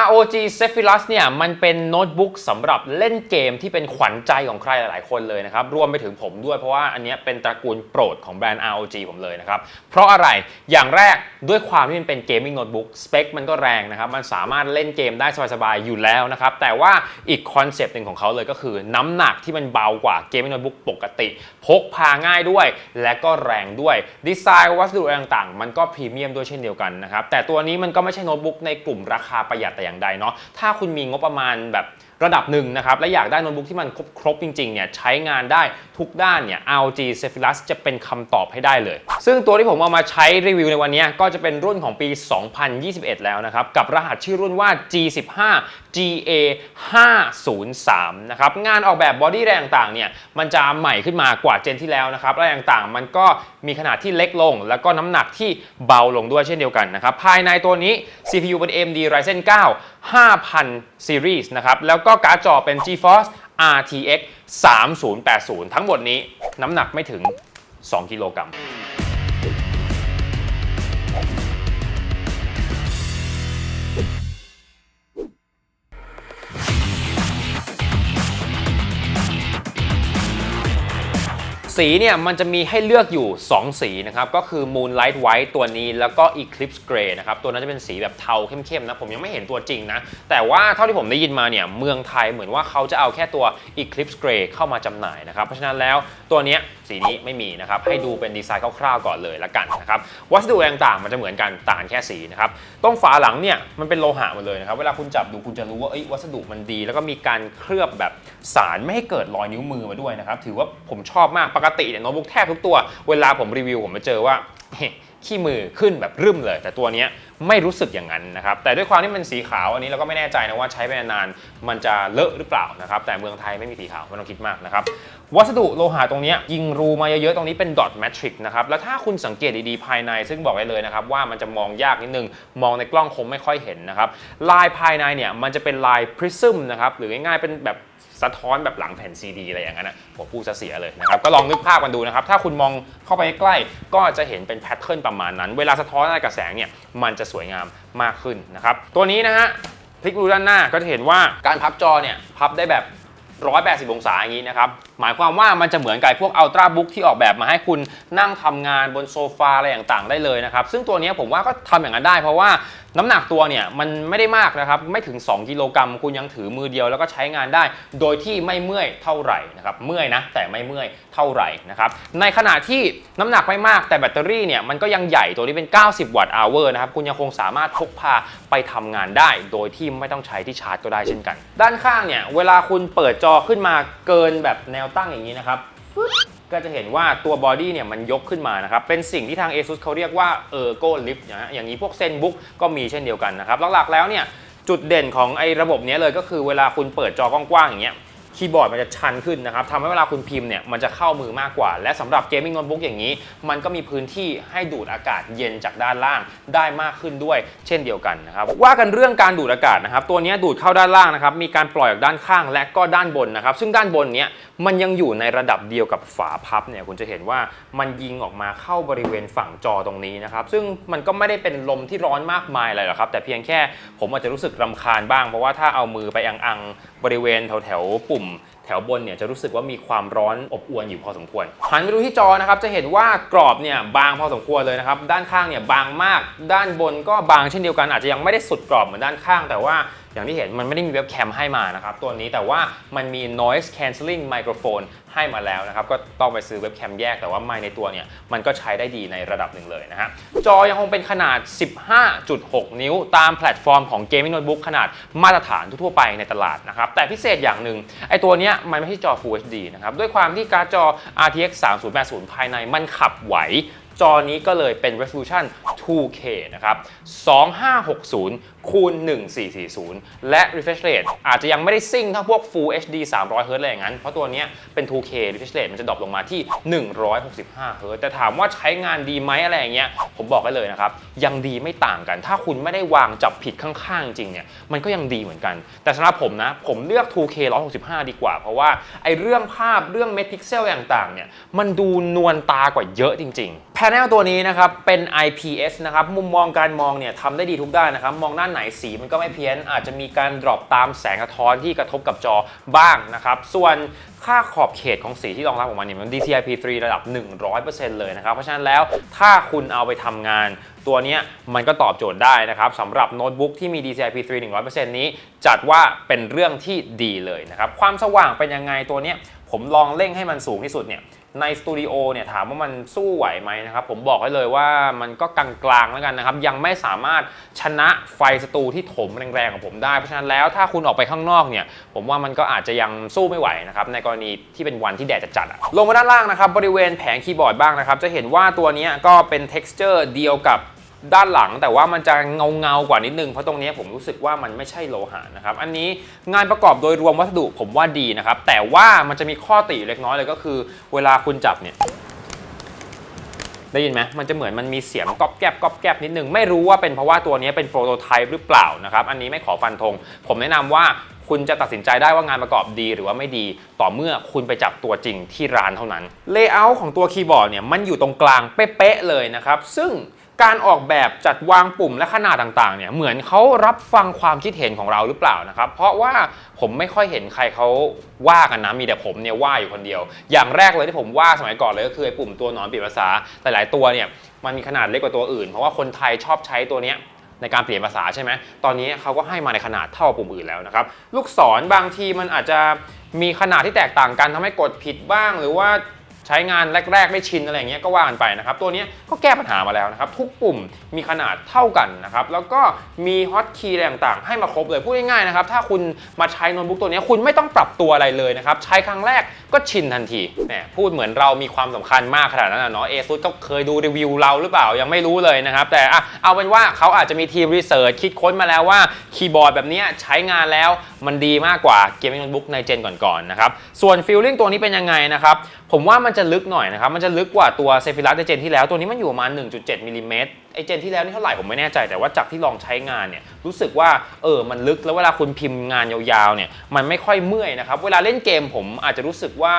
ROG Zephyrus เนี่ยมันเป็นโน้ตบุ๊กสำหรับเล่นเกมที่เป็นขวัญใจของใครหลายๆคนเลยนะครับ รวมไปถึงผมด้วยเพราะว่าอันนี้เป็นตระกูลโปรดของแบรนด์ ROG ผมเลยนะครับ เพราะอะไรอย่างแรกด้วยความที่มันเป็นเกมมิ่งโน้ตบุ๊กสเปคมันก็แรงนะครับ มันสามารถเล่นเกมได้สบายๆอยู่แล้วนะครับ แต่ว่าอีกคอนเซปต์หนึ่งของเขาเลยก็คือ น้ำหนักที่มันเบากว่าเกมมิ่งโน้ตบุ๊กปกติ พกพาง่ายด้วย และก็แรงด้วยดีไซน์วัสดุต่างๆ มันก็พรีเมียมด้วยเช่นเดียวกันนะครับแต่ตัวนี้มันก็ไม่ใช่โน้ตบุ๊กในกลุ่มราคาประหยัดแต่อย่างใดเนาะถ้าคุณมีงบประมาณแบบ ระดับหนึ่งนะครับ และอยากได้โน้ตบุ๊กที่มันครบครบจริงๆเนี่ยใช้งานได้ทุกด้านเนี่ย ROG Zephyrus จะเป็นคำตอบให้ได้เลย ซึ่งตัวที่ผมเอามาใช้รีวิวในวันนี้ก็จะเป็นรุ่นของปี 2021 แล้วนะครับ กับรหัสชื่อรุ่นว่า G15 GA 503นะครับงานออกแบบบอดี้แรงต่างๆเนี่ยมันจะใหม่ขึ้นมากว่าเจนที่แล้วนะครับและต่างมันก็มีขนาดที่เล็กลง แล้วก็น้ำหนักที่เบาลงด้วยเช่นเดียวกันนะครับภายในตัวนี้ CPU เป็น AMD Ryzen 9 5000 Series นะครับแล้วก็การ์ดจอเป็น GeForce RTX 3080 ทั้งหมดนี้น้ำหนักไม่ถึง 2 กิโลกรัม สีเนี่ยมันจะมีให้เลือกอยู่ 2 สีนะครับ ก็คือ Moonlight White ตัวนี้แล้วก็ Eclipse Gray นะครับ ตัวนั้นจะเป็นสีแบบเทาเข้มๆนะ ผมยังไม่เห็นตัวจริงนะ แต่ว่าเท่าที่ผมได้ยินมาเนี่ย เมืองไทยเหมือนว่าเขาจะเอาแค่ตัว Eclipse Gray เข้ามาจำหน่ายนะครับ เพราะฉะนั้นแล้วตัวเนี้ย สีนี้ไม่มีนะครับ ให้ดูเป็นดีไซน์คร่าวๆก่อนเลยละกันนะครับ วัสดุต่างๆมันจะเหมือนกันต่างแค่สีนะครับ ตรงฝาหลังเนี่ยมันเป็นโลหะหมดเลยนะครับ เวลาคุณจับดูคุณจะรู้ว่าเอ้วัสดุมันดี แล้วก็มีการเคลือบแบบสารไม่ให้เกิดรอยนิ้วมือมาด้วยนะครับ ถือว่าผมชอบมาก ปกติเนี่ยโน้ตบุ๊กแทบทุกตัว เวลาผมรีวิวผมจะเจอว่าขี้มือขึ้นแบบรึมเลย แต่ตัวเนี้ย ไม่รู้สึกอย่างนั้นนะครับ แต่ด้วยความที่มันสีขาวอันนี้เราก็ไม่แน่ใจนะว่าใช้ไปนานๆมันจะเลอะหรือเปล่านะครับ แต่เมืองไทยไม่มีสีขาวไม่ต้องคิดมากนะครับวัสดุโลหะตรงนี้ยิงรูมาเยอะๆตรงนี้เป็นดอทแมทริกนะครับแล้วถ้าคุณสังเกตดีๆภายใน ซึ่งบอกได้เลยนะครับว่ามันจะมองยากนิดนึง มองในกล้องคงไม่ค่อยเห็นนะครับลายภายในเนี่ยมันจะเป็นลายพริซึมนะครับหรือง่ายๆเป็นแบบสะท้อนแบบหลังแผ่นซีดีอะไรอย่างนั้นนะผมพูดซะเสียเลยนะครับ ก็ลองนึกภาพกันดูนะครับ ถ้าคุณมองเข้าไปใกล้ก็จะเห็นเป็นแพทเทิร์นประมาณนั้น เวลาสะท้อนอะไรกับแสงเนี่ย มันจะสวยงามมากขึ้นนะครับ ตัวนี้นะฮะพลิกดูด้านหน้าก็จะเห็นว่าการพับจอเนี่ยพับได้แบบ180 องศาอย่างนี้นะครับ หมายความว่ามันจะเหมือนกับพวกอัลตร้าบุ๊กที่ออกแบบมาให้คุณนั่งทำงานบนโซฟาอะไรต่างๆ ได้เลยนะครับ ซึ่งตัวนี้ผมว่าก็ทำอย่างนั้นได้เพราะว่า น้ำหนักตัวเนี่ยมันไม่ได้มากนะครับไม่ถึง 2 กิโลกรัมคุณยังถือมือเดียวแล้วก็ใช้งานได้ โดยที่ไม่เมื่อยเท่าไหร่นะครับเมื่อยนะแต่ไม่เมื่อยเท่าไหร่นะครับในขณะที่น้ำหนักไม่มากแต่แบตเตอรี่เนี่ยมันก็ยังใหญ่ตัวนี้เป็น 90 วัตต์อเวอร์นะครับคุณยังคงสามารถพกพาไปทำงานได้ โดยที่ไม่ต้องใช้ที่ชาร์จก็ได้เช่นกัน ด้านข้างเนี่ยเวลาคุณเปิดจอขึ้นมาเกินแบบแนวตั้งอย่างนี้นะครับ ก็จะเห็นว่าตัวบอดี้เนี่ยมันยกขึ้นมานะครับเป็นสิ่งที่ทาง ASUS เขาเรียกว่า Ergo Lift นะฮะอย่างนี้พวก ZenBook ก็มีเช่นเดียวกันนะครับหลักๆแล้วเนี่ยจุดเด่นของไอ้ระบบเนี้ยเลยก็คือเวลาคุณเปิดจอกว้างๆอย่างเงี้ยคีย์บอร์ดมันจะชันขึ้นนะครับทำให้เวลาคุณพิมพ์เนี่ยมันจะเข้ามือมากกว่า และสำหรับเกมมิ่งโน้ตบุ๊กอย่างนี้ มันก็มีพื้นที่ให้ดูดอากาศเย็นจากด้านล่างได้มากขึ้นด้วย เช่นเดียวกันนะครับว่ากันเรื่องการดูดอากาศนะครับตัวนี้ดูดเข้าด้านล่างนะครับมีการปล่อยออกด้านข้างและก็ด้านบนนะครับซึ่งด้านบนเนี้ย มันยังอยู่ในระดับเดียวกับฝาพับเนี่ยคุณจะเห็นว่ามันยิงออกมาเข้าบริเวณฝั่งจอตรงนี้นะครับซึ่งมันก็ไม่ได้เป็นลมที่ร้อนมากมายอะไรหรอกครับ แต่เพียงแค่ผมอาจจะรู้สึกรำคาญบ้าง เพราะว่าถ้าเอามือไปอังๆบริเวณแถวๆปุ่มแถวบนเนี่ยจะรู้สึกว่ามีความร้อนอบอวนอยู่พอสมควรหันไปดูที่จอนะครับจะเห็นว่ากรอบเนี่ยบางพอสมควรเลยนะครับด้านข้างเนี่ยบางมาก ด้านบนก็บางเช่นเดียวกันอาจจะยังไม่ได้สุดกรอบเหมือนด้านข้าง แต่ว่า อย่างที่เห็นมันไม่ได้มีเว็บแคมให้มานะครับตัวนี้แต่ว่ามันมี noise cancelling microphone ให้มาแล้วนะครับก็ต้องไปซื้อเว็บแคมแยกแต่ว่าไมในตัวเนี่ยมันก็ใช้ได้ดีในระดับหนึ่งเลยนะฮะจอยังคงเป็นขนาด 15.6 นิ้ว ตามแพลตฟอร์มของ Gaming Notebook ขนาดมาตรฐานทั่วไปในตลาดนะครับแต่พิเศษอย่างหนึ่งไอตัวเนี้ยมันไม่ใช่จอ Full HD นะครับด้วยความที่การ์ดจอ RTX 3080 ภายในมันขับไหวจอนี้ก็เลยเป็น resolution 2K นะครับ 2560 คูณ 1440 และ refresh rate อาจจะยังไม่ได้ซิ่งเท่าพวก Full HD 300 Hz อะไรอย่างนั้น เพราะตัวนี้เป็น 2K refresh rate มันจะดรอปลงมาที่ 165 Hz แต่ถามว่าใช้งานดีไหมอะไรอย่างเงี้ย ผมบอกได้เลยนะครับ ยังดีไม่ต่างกัน ถ้าคุณไม่ได้วางจับผิดข้างๆ จริงเนี่ย มันก็ยังดีเหมือนกัน แต่สำหรับผมนะ ผมเลือก 2K 165 ดีกว่า เพราะว่าไอ้เรื่องภาพ เรื่องเมตรพิกเซลต่างๆ เนี่ย มันดูนวลตากว่าเยอะจริงๆแผนลตัวนี้นะครับ เป็น IPS นะครับ มุมมองการมองเนี่ยทำได้ดีทุกด้านนะครับ มองด้านไหนสีมันก็ไม่เพี้ยน อาจจะมีการดรอปตามแสงสะท้อนที่กระทบกับจอบ้างนะครับ ส่วนค่าขอบเขตของสีที่รองรับของมันเนี่ยมัน DCI-P3 ระดับ 100%เลยนะครับ เพราะฉะนั้นแล้วถ้าคุณเอาไปทำงาน ตัวนี้มันก็ตอบโจทย์ได้นะครับสำหรับโน้ตบุ๊กที่มี DCI-P3 100%นี้ จัดว่าเป็นเรื่องที่ดีเลยนะครับ ความสว่างเป็นยังไงตัวนี้ผมลองเร่งให้มันสูงที่สุดเนี่ย ในสตูดิโอเนี่ยถามว่ามันสู้ไหวไหมนะครับ ผมบอกไว้เลยว่ามันก็กลางๆแล้วกันนะครับ ยังไม่สามารถชนะไฟสตูที่ถมแรงๆของผมได้ เพราะฉะนั้นแล้วถ้าคุณออกไปข้างนอกเนี่ย ผมว่ามันก็อาจจะยังสู้ไม่ไหวนะครับ ในกรณีที่เป็นวันที่แดดจัดๆอะลงมาด้านล่างนะครับ บริเวณแผงคีย์บอร์ดบ้างนะครับ จะเห็นว่าตัวนี้ก็เป็น t e x t อร์เดียวกับ ด้านหลังแต่ว่ามันจะเงาเงาๆกว่านิดนึงเพราะตรงนี้ผมรู้สึกว่ามันไม่ใช่โลหะนะครับอันนี้งานประกอบโดยรวมวัสดุผมว่าดีนะครับแต่ว่ามันจะมีข้อติเล็กน้อยเลยก็คือ เวลาคุณจับเนี่ยได้ยินไหมมันจะเหมือนมันมีเสียงก๊อบแก๊บก๊อบแก๊บนิดนึง ไม่รู้ว่าเป็นเพราะว่าตัวนี้เป็นโปรโตไทป์หรือเปล่านะครับ อันนี้ไม่ขอฟันธง ผมแนะนำว่าคุณจะตัดสินใจได้ว่างานประกอบดีหรือว่าไม่ดี ต่อเมื่อคุณไปจับตัวจริงที่ร้านเท่านั้น เลเยอร์ของตัวคีย์บอร์ดเนี่ยมันอยู่ตรงกลางเป๊ะๆเลยนะครับ ซึ่ง การออกแบบจัดวางปุ่มและขนาดต่างๆ เนี่ยเหมือนเขารับฟังความคิดเห็นของเราหรือเปล่านะครับ เพราะว่าผมไม่ค่อยเห็นใครเขาว่ากันนะมีแต่ผมเนี่ยว่าอยู่คนเดียว อย่างแรกเลยที่ผมว่าสมัยก่อนเลยก็คือไอ้ปุ่มตัวหนอนเปลี่ยนภาษาหลายๆตัวเนี่ยมันมีขนาดเล็กกว่าตัวอื่น เพราะว่าคนไทยชอบใช้ตัวเนี้ยในการเปลี่ยนภาษาใช่ไหม ตอนนี้เขาก็ให้มาในขนาดเท่าปุ่มอื่นแล้วนะครับ ลูกศรบางทีมันอาจจะมีขนาดที่แตกต่างกันทำให้กดผิดบ้าง หรือว่า ใช้งานแรก ๆ ไม่ชินอะไรอย่างเงี้ยก็ว่ากันไปนะครับ ตัวนี้ก็แก้ปัญหามาแล้วนะครับ ทุกปุ่มมีขนาดเท่ากันนะครับ แล้วก็มีฮอตคีย์อะไรต่างๆ ให้มาครบเลย พูดง่ายๆนะครับ ถ้าคุณมาใช้โน้ตบุ๊กตัวนี้คุณไม่ต้องปรับตัวอะไรเลยนะครับ ใช้ครั้งแรกก็ชินทันทีแหมพูดเหมือนเรามีความสำคัญมากขนาดนั้นเนาะเอซุก็เคยดูรีวิวเราหรือเปล่ายังไม่รู้เลยนะครับ แต่อะเอาเป็นว่าเขาอาจจะมีทีมรีเสิร์ชคิดค้นมาแล้วว่าคีย์บอร์ดแบบนี้ใช้งานแล้วมันดีมากกว่าเกมมิ่งโน้ตบุ๊กในเจนก่อนๆนะครับส่วนฟิลลิ่งตัวนี้เป็นยังไงนะครับผมว่ามันจะลึกหน่อยนะครับ มันจะลึกกว่าตัวเซฟิรัสเดเจนที่แล้ว ตัวนี้มันอยู่ประมาณ1.7มิลลิเมตรไอเจนที่แล้วนี่เท่าไหร่ผมไม่แน่ใจแต่ว่าจากที่ลองใช้งานเนี่ยรู้สึกว่าเออมันลึกแล้วเวลาคุณพิมพ์งานยาวๆเนี่ยมันไม่ค่อยเมื่อยนะครับเวลาเล่นเกมผมอาจจะรู้สึกว่า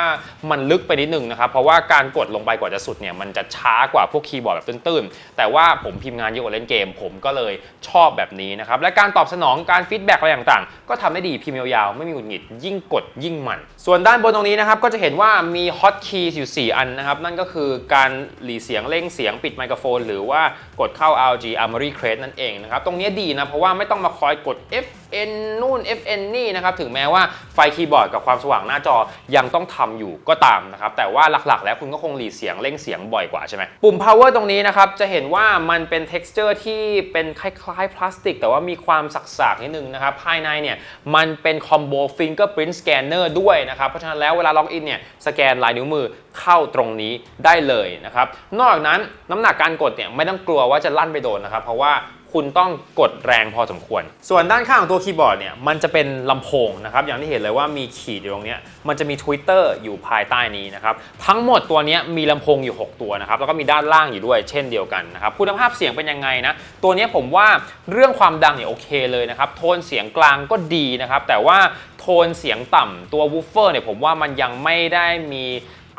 มันลึกไปนิดนึงนะครับเพราะว่าการกดลงไปกว่าจะสุดเนี่ยมันจะช้ากว่าพวกคีย์บอร์ดแบบตื้นๆ แต่ว่าผมพิมพ์งานเยอะกว่าเล่นเกม ผมก็เลยชอบแบบนี้นะครับและการตอบสนองการฟีดแบ็กอะไรต่างๆ ก็ทำได้ดีพิมพ์ยาวๆไม่มีหงุดหงิดยิ่งกดยิ่งมัน ส่วนด้านบนตรงนี้นะครับก็จะเห็นว่ามีฮอตคีย์อยู่4อันนะครับนั่นก็คือการหลีเสียงเร่งเสียงปิดไมโครโฟน หรือว่ากดดเข้า RG Armory Crate นั่นเองนะครับ ตรงนี้ดีนะ เพราะว่าไม่ต้องมาคอยกด FN นู่น FN นี่นะครับ ถึงแม้ว่าไฟคีย์บอร์ดกับความสว่างหน้าจอยังต้องทำอยู่ก็ตามนะครับ แต่ว่าหลักๆ แล้วคุณก็คงหลีเสียงเร่งเสียงบ่อยกว่าใช่ไหมปุ่ม power ตรงนี้นะครับ จะเห็นว่ามันเป็น texture ที่เป็นคล้ายๆ พลาสติก แต่ว่ามีความสักๆนิดนึงนะครับ ภายในเนี่ยมันเป็นคอมโบ fingerprint scanner ด้วยนะครับ เพราะฉะนั้นแล้วเวลาล็อกอินเนี่ยสแกนลายนิ้วมือ เข้าตรงนี้ได้เลยนะครับ นอกจากนั้นน้ำหนักการกดเนี่ยไม่ต้องกลัวว่าจะลั่นไปโดนนะครับ เพราะว่าคุณต้องกดแรงพอสมควร ส่วนด้านข้างของตัวคีย์บอร์ดเนี่ยมันจะเป็นลำโพงนะครับอย่างที่เห็นเลยว่ามีขีดอยู่ตรงเนี้ยมันจะมี Twitter อยู่ภายใต้นี้นะครับทั้งหมดตัวนี้มีลำโพงอยู่ 6 ตัวนะครับแล้วก็มีด้านล่างอยู่ด้วยเช่นเดียวกันนะครับคุณภาพเสียงเป็นยังไงนะตัวนี้ผมว่าเรื่องความดังเนี่ยโอเคเลยนะครับโทนเสียงกลางก็ดีนะครับแต่ว่าโทนเสียงต่ำตัววูฟเฟอร์เนี่ยผมว่ามันยังไม่ได้มี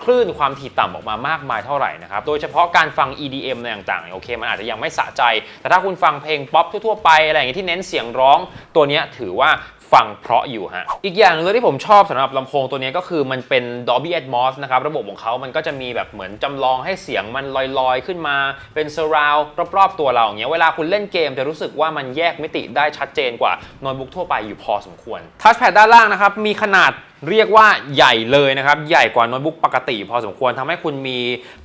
คลื่นความถี่ต่ำออกมามากมายเท่าไหร่นะครับ โดยเฉพาะการฟัง EDM อะไรต่างๆ โอเค มันอาจจะยังไม่สะใจ แต่ถ้าคุณฟังเพลงป๊อปทั่วๆไปอะไรอย่างเงี้ยที่เน้นเสียงร้อง ตัวนี้ถือว่า ฟังเพราะอยู่ฮะ อีกอย่างนึงเลยที่ผมชอบสำหรับลำโพงตัวนี้ก็คือมันเป็น Dolby Atmos นะครับ ระบบของเขามันก็จะมีแบบเหมือนจำลองให้เสียงมันลอยๆ ขึ้นมา เป็น surround รอบๆ ตัวเราอย่างเงี้ย เวลาคุณเล่นเกมจะรู้สึกว่ามันแยกมิติได้ชัดเจนกว่าโน้ตบุ๊กทั่วไปอยู่พอสมควร ทัชแพดด้านล่างนะครับ มีขนาดเรียกว่าใหญ่เลยนะครับ ใหญ่กว่าโน้ตบุ๊กปกติ พอสมควรทำให้คุณมี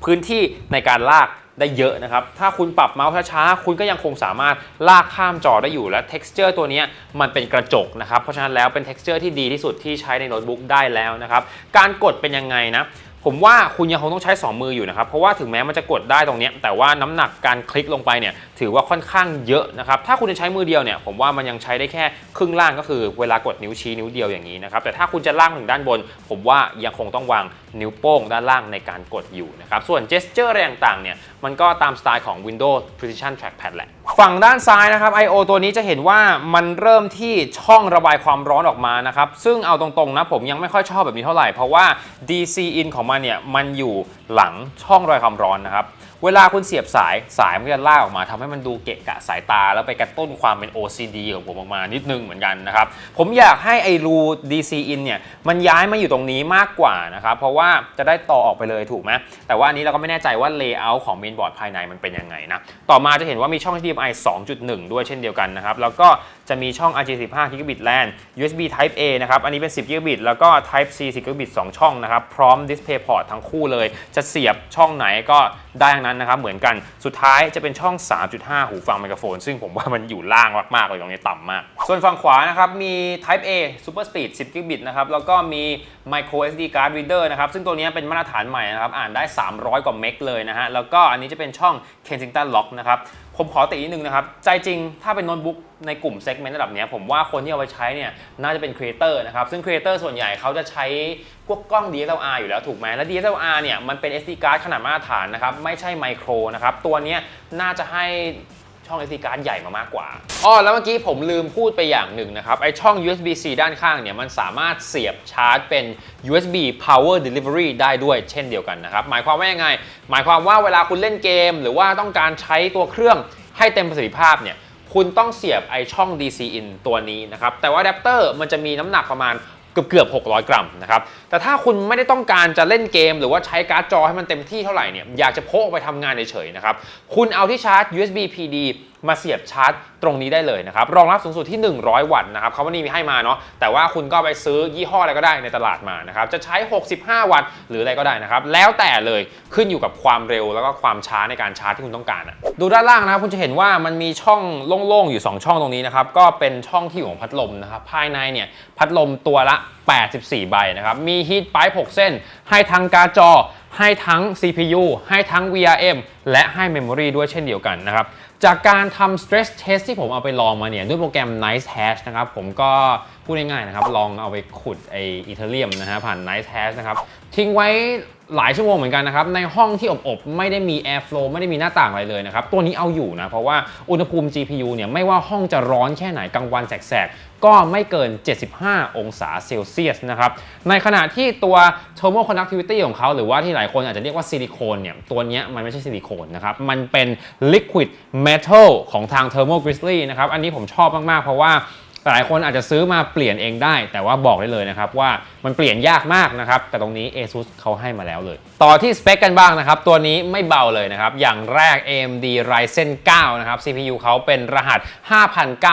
พื้นที่ในการลาก ได้เยอะนะครับ ถ้าคุณปรับเมาส์ช้าๆ คุณก็ยังคงสามารถลากข้ามจอได้อยู่และ texture ตัวนี้มันเป็นกระจกนะครับ เพราะฉะนั้นแล้วเป็น texture ที่ดีที่สุดที่ใช้ในโน้ตบุ๊กได้แล้วนะครับ การกดเป็นยังไงนะผมว่าคุณยังคงต้องใช้ 2 มืออยู่นะครับ เพราะว่าถึงแม้มันจะกดได้ตรงนี้แต่ว่าน้ำหนักการคลิกลงไปเนี่ยถือว่าค่อนข้างเยอะนะครับ ถ้าคุณจะใช้มือเดียวเนี่ยผมว่ามันยังใช้ได้แค่ครึ่งล่างก็คือเวลากดนิ้วชี้นิ้วเดียวอย่างนี้นะครับ แต่ถ้าคุณจะล่างถึงด้านบน ผมว่ายังคงต้องวางนิ้วโป้งด้านล่างในการกดอยู่นะครับ ส่วน gesture อะไรต่างๆเนี่ยมันก็ตามสไตล์ของ Windows Precision Trackpad แหละ ฝั่งด้านซ้ายนะครับ I/O ตัวนี้จะเห็นว่ามันเริ่มที่ช่องระบายความร้อนออกมานะครับ ซึ่งเอาตรงๆนะผมยังไม่ค่อยชอบแบบนี้เท่าไหร่ เพราะว่า DC in ของมันเนี่ยมันอยู่หลังช่องระบายความร้อนนะครับ เวลาคุณเสียบสายสายมันก็จะลากออกมาทำให้มันดูเกะกะสายตา แล้วไปกระตุ้นความเป็น OCD ของผมออกมานิดนึงเหมือนกันนะครับ ผมอยากให้ไอรู DC in เนี่ยมันย้ายมาอยู่ตรงนี้มากกว่านะครับ เพราะว่าจะได้ต่อออกไปเลยถูกไหมแต่ว่าอันนี้เราก็ไม่แน่ใจว่า layout ของ main board ภายในมันเป็นยังไงนะ ต่อมาจะเห็นว่ามีช่อง HDMI 2.1 ด้วยเช่นเดียวกันนะครับ แล้วก็จะมีช่อง RJ15 Gigabit LAN USB Type A นะครับ อันนี้เป็น 10 Gigabit แล้วก็ Type C 10 Gigabit 2 ช่องนะครับ พร้อม Display Port ทั้งคู่เลย จะเสียบช่องไหนก็ได้ทั้งนั้นนะครับเหมือนกันสุดท้ายจะเป็นช่อง 3.5 หูฟังไมโครโฟน ซึ่งผมว่ามันอยู่ล่างมากๆเลยตรงนี้ต่ำมาก ส่วนฝั่งขวานะครับมี Type A Super Speed 10 Gigabit นะครับแล้วก็มี Micro SD Card Reader นะครับซึ่งตัวนี้เป็นมาตรฐานใหม่นะครับอ่านได้ 300 กว่าเมกเลยนะฮะแล้วก็อันนี้จะเป็นช่อง Kensington Lock นะครับ ผมขอตินิดนึงนะครับ ใจจริงถ้าเป็นโน้ตบุ๊กในกลุ่มเซกเมนต์ระดับนี้ผมว่าคนที่เอาไปใช้เนี่ยน่าจะเป็นครีเอเตอร์นะครับ ซึ่งครีเอเตอร์ส่วนใหญ่เขาจะใช้พวกกล้อง DSLR อยู่แล้วถูกไหมและ DSLR เนี่ยมันเป็น SD card ขนาดมาตรฐานนะครับ ไม่ใช่ไมโครนะครับ ตัวนี้น่าจะให้ ช่อง SD card ใหญ่มามากกว่าอ๋อแล้วเมื่อกี้ผมลืมพูดไปอย่างหนึ่งนะครับ ไอช่อง USB-C ด้านข้างเนี่ย มันสามารถเสียบชาร์จเป็น USB Power Delivery ได้ด้วยเช่นเดียวกันนะครับ หมายความว่ายังไง หมายความว่าเวลาคุณเล่นเกม หรือว่าต้องการใช้ตัวเครื่องให้เต็มประสิทธิภาพเนี่ยคุณต้องเสียบไอช่อง DC in ตัวนี้นะครับ แต่ว่าอะแดปเตอร์มันจะมีน้ำหนักประมาณ กือบเกือบ600 กรัมนะครับแต่ถ้าคุณไม่ได้ต้องการจะเล่นเกม หรือว่าใช้การ์ดจอให้มันเต็มที่เท่าไหร่เนี่ยอยากจะพกไปทำงานเฉยๆนะครับคุณเอาที่ชาร์จ USB PD มาเสียบชาร์จตรงนี้ได้เลยนะครับรองรับสูงสุดที่ 100 วัตต์นะครับเขาไม่ได้มีให้มาเนาะแต่ว่าคุณก็ไปซื้อยี่ห้ออะไรก็ได้ในตลาดมานะครับจะใช้ 65 วัตต์หรืออะไรก็ได้นะครับแล้วแต่เลยขึ้นอยู่กับความเร็วแล้วก็ความช้าในการชาร์จที่คุณต้องการอะดูด้านล่างนะครับคุณจะเห็นว่ามันมีช่องโล่งๆอยู่ 2 ช่องตรงนี้นะครับก็เป็นช่องที่ของพัดลมนะครับภายในเนี่ยพัดลมตัวละ84 ใบนะครับ มีฮีทไ i ป์6เส้น ให้ทั้งการ์ดจอ ให้ทั้ง CPU ให้ทั้ง VRM และให้ Memory ด้วยเช่นเดียวกันนะครับ จากการทำ stress test ที่ผมเอาไปลองมาเนี่ย ด้วยโปรแกรม Nice Hash นะครับ ผมก็พูดง่ายๆนะครับ ลองเอาไปขุดไออีเทเรียมนะฮะผ่าน Nice Hash นะครับ ทิ้งไว้ หลายชั่วโมงเหมือนกันนะครับ ในห้องที่อบๆ ไม่ได้มี airflow ไม่ได้มีหน้าต่างอะไรเลยนะครับ ตัวนี้เอาอยู่นะ เพราะว่าอุณหภูมิ GPU เนี่ยไม่ว่าห้องจะร้อนแค่ไหนกลางวันแสกๆ ก็ไม่เกิน 75 องศาเซลเซียสนะครับ ในขณะที่ตัว thermal conductivity ของเขา หรือว่าที่หลายคนอาจจะเรียกว่าซิลิโคนเนี่ย ตัวนี้มันไม่ใช่ซิลิโคนนะครับ มันเป็น liquid metal ของทาง thermal grizzly นะครับ อันนี้ผมชอบมากๆ เพราะว่า หลายคนอาจจะซื้อมาเปลี่ยนเองได้ แต่ว่าบอกได้เลยนะครับว่ามันเปลี่ยนยากมากนะครับแต่ตรงนี้ ASUS เขาให้มาแล้วเลย ต่อที่สเปคกันบ้างนะครับ ตัวนี้ไม่เบาเลยนะครับ อย่างแรก AMD Ryzen 9 นะครับ CPU เขาเป็นรหัส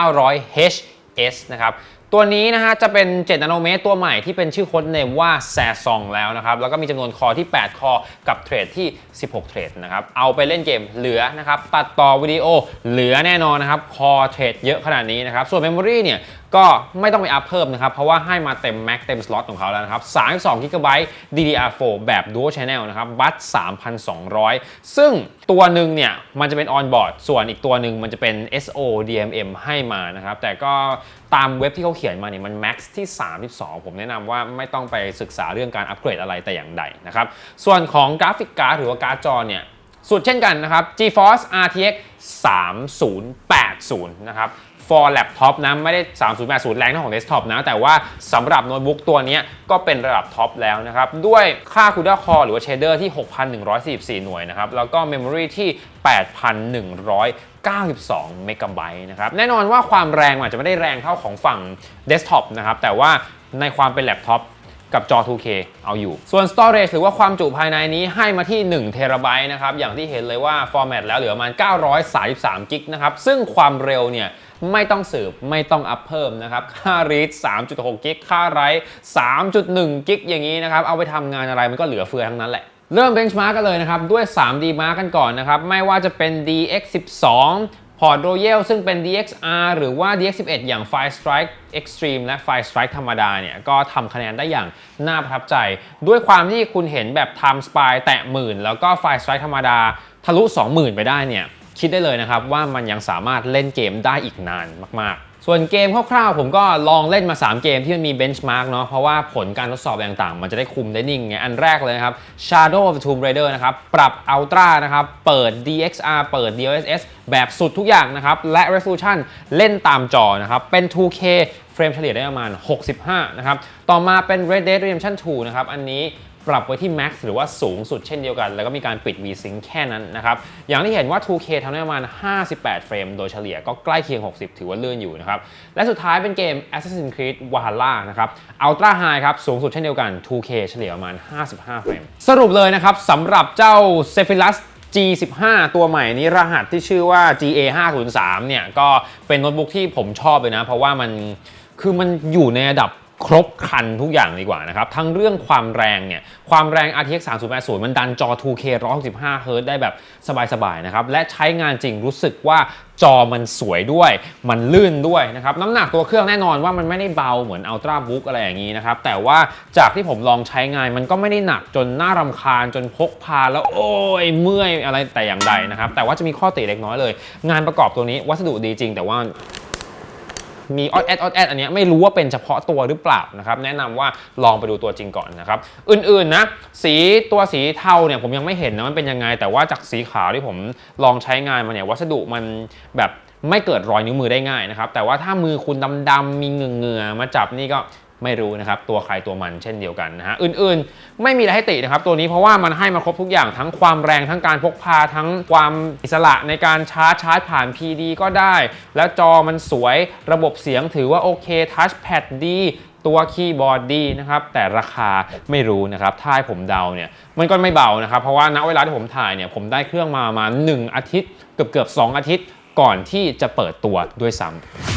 5900 HS นะครับ ตัวนี้นะฮะจะเป็น7นาโนเมตรตัวใหม่ที่เป็นชื่อค้นเนมว่าแซซองแล้วนะครับ แล้วก็มีจำนวนคอที่ 8 คอกับเทรดที่ 16 เทรดนะครับ เอาไปเล่นเกมเหลือนะครับ ตัดต่อวิดีโอเหลือแน่นอนนะครับ คอเทรดเยอะขนาดนี้นะครับ ส่วนเมมโมรีเนี่ย ก็ไม่ต้องไปอัพเพิ่มนะครับ เพราะว่าให้มาเต็มแม็กเต็มสล็อตของเขาแล้วนะครับ 32 g b DDR4 แบบ Dual Channel นะครับ บัต3,200 ซึ่งตัวหนึ่งเนี่ย มันจะเป็น on board ส่วนอีกตัวหนึ่งมันจะเป็น SODMM ให้มานะครับ แต่ก็ตามเว็บที่เขาเขียนมาเนี่ยมัน max ที่ 32 ผมแนะนำว่าไม่ต้องไปศึกษาเรื่องการอัปเกรดอะไรแต่อย่างใดนะครับ ส่วนของกราฟิกการ์ดหรือว่าการ์ดจอเนี่ย สุดเช่นกันนะครับ GeForce RTX 3080 นะครับ for laptop นะ ไม่ได้ 3080 แรงเท่าของ desktop นะ แต่ว่าสำหรับโน้ตบุ๊กตัวนี้ก็เป็นระดับท็อปแล้วนะครับ ด้วยค่า CUDA Core หรือว่า shader ที่ 6,144 หน่วยนะครับ แล้วก็ memory ที่ 8,192เมกะไบต์นะครับ แน่นอนว่าความแรงอาจจะไม่ได้แรงเท่าของฝั่ง desktop นะครับ แต่ว่าในความเป็นแล็ปท็อป กับจอ 2K เอาอยู่ ส่วน storage หรือว่าความจุภายในนี้ให้มาที่1เทราไบต์นะครับ อย่างที่เห็นเลยว่า format แล้วเหลือประมาณ 933กิกนะครับ ซึ่งความเร็วเนี่ยไม่ต้องสืบไม่ต้องอัพเพิ่มนะครับ ค่า read 3.6กิก ค่า write 3.1กิกอย่างนี้นะครับ เอาไปทำงานอะไรมันก็เหลือเฟือทั้งนั้นแหละเริ่ม benchmark กันเลยนะครับ ด้วย 3D mark กันก่อนนะครับ ไม่ว่าจะเป็น DX12 พอร์ต Royal ซึ่งเป็น DXR หรือว่า DX11 อย่าง Fire Strike Extreme และ Fire Strike ธรรมดาเนี่ยก็ทำคะแนนได้อย่างน่าประทับใจ ด้วยความที่คุณเห็นแบบ Time Spy แตะหมื่น แล้วก็ Fire Strike ธรรมดาทะลุ 20,000 ไปได้เนี่ยคิดได้เลยนะครับว่ามันยังสามารถเล่นเกมได้อีกนานมากๆ ส่วนเกมคร่าวๆผมก็ลองเล่นมา 3 เกมที่มันมีเบนช์มาร์กเนาะเพราะว่าผลการทดสอบต่างๆ มันจะได้คุมได้นิ่งไงอันแรกเลยนะครับ Shadow of the Tomb Raider นะครับ ปรับ Ultra นะครับ เปิด DXR เปิด DLSS แบบสุดทุกอย่างนะครับ และ Resolution เล่นตามจอนะครับ เป็น 2K เฟรมเฉลี่ยได้ประมาณ 65 นะครับ ต่อมาเป็น Red Dead Redemption 2 นะครับ อันนี้ ปรับไว้ที่ Max หรือว่าสูงสุดเช่นเดียวกัน แล้วก็มีการปิด V-Sync แค่นั้นนะครับ อย่างที่เห็นว่า 2K ทำได้ประมาณ 58 เฟรม โดยเฉลี่ยก็ใกล้เคียง 60 ถือว่าเลื่อนอยู่นะครับ และสุดท้ายเป็นเกม Assassin's Creed Valhalla นะครับ Ultra High ครับ สูงสุดเช่นเดียวกัน 2K เฉลี่ยประมาณ 55 เฟรม สรุปเลยนะครับสำหรับเจ้า Zephyrus G15 ตัวใหม่นี้รหัสที่ชื่อว่า GA503 เนี่ยก็เป็นโน้ตบุ๊กที่ผมชอบเลยนะ เพราะว่ามันคือมันอยู่ในระดับ ครบครันทุกอย่างดีกว่านะครับ ทั้งเรื่องความแรงเนี่ย ความแรง RTX 3080 มันดันจอ 2K 165 Hz ได้แบบสบายๆนะครับ และใช้งานจริงรู้สึกว่าจอมันสวยด้วย มันลื่นด้วยนะครับ น้ำหนักตัวเครื่องแน่นอนว่ามันไม่ได้เบาเหมือน Ultra Book อะไรอย่างนี้นะครับ แต่ว่าจากที่ผมลองใช้งานมันก็ไม่ได้หนักจนน่ารำคาญจนพกพาแล้วโอ้ยเมื่อยอะไรแต่อย่างใดนะครับ แต่ว่าจะมีข้อติเล็กน้อยเลย งานประกอบตัวนี้วัสดุดีจริง แต่ว่า มีออดแอดออดแอดอันนี้ไม่รู้ว่าเป็นเฉพาะตัวหรือเปล่านะครับแนะนำว่าลองไปดูตัวจริงก่อนนะครับอื่นๆนะสีตัวสีเทาเนี่ยผมยังไม่เห็นนะมันเป็นยังไง แต่ว่าจากสีขาวที่ผมลองใช้งานมาเนี่ยวัสดุมันแบบไม่เกิดรอยนิ้วมือได้ง่ายนะครับแต่ว่าถ้ามือคุณดำๆมีเหงื่อๆมาจับนี่ก็ ไม่รู้นะครับตัวใครตัวมันเช่นเดียวกันนะฮะอื่นๆ ไม่มีอะไรให้ตินะครับตัวนี้เพราะว่ามันให้มาครบทุกอย่างทั้งความแรงทั้งการพกพาทั้งความอิสระในการชาร์จชาร์จผ่าน PD ก็ได้ แล้วจอมันสวยระบบเสียงถือว่าโอเคทัชแพดดีตัวคีย์บอร์ดดีนะครับแต่ราคาไม่รู้นะครับถ้าให้ผมเดาเนี่ยมันก็ไม่เบานะครับเพราะว่าณเวลาที่ผมถ่ายเนี่ยผมได้เครื่องมามา 1 อาทิตย์เกือบเกือบ2อาทิตย์ก่อนที่จะเปิดตัวด้วยซ้ำ